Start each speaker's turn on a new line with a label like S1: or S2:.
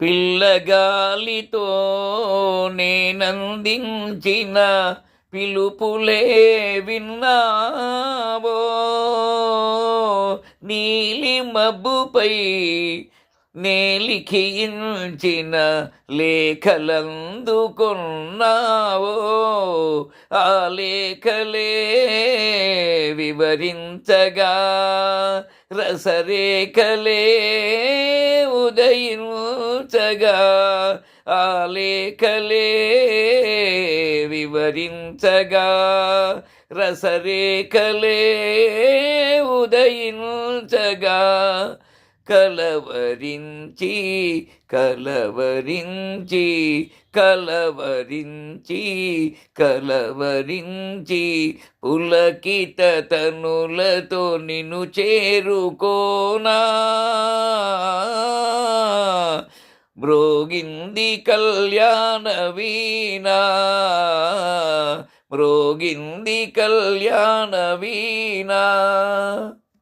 S1: పిల్లగాలితో నేనందించిన పిలుపులే విన్నావో. నీలి మబ్బుపై నేలిఖించిన లేఖలందుకున్నావో. ఆ లేఖలే వివరించగా రసరేఖలే చూచగా ఆ లేఖలే వివరించగా. రసరేఖలే ఉదయించగా. కలవరించి కలవరించి కలవరించి కలవరించి పులకిత తనులతో నిన్ను చేరుకోనా? మృగింది కళ్యాణ వీణా. మృగింది కళ్యాణ వీణా.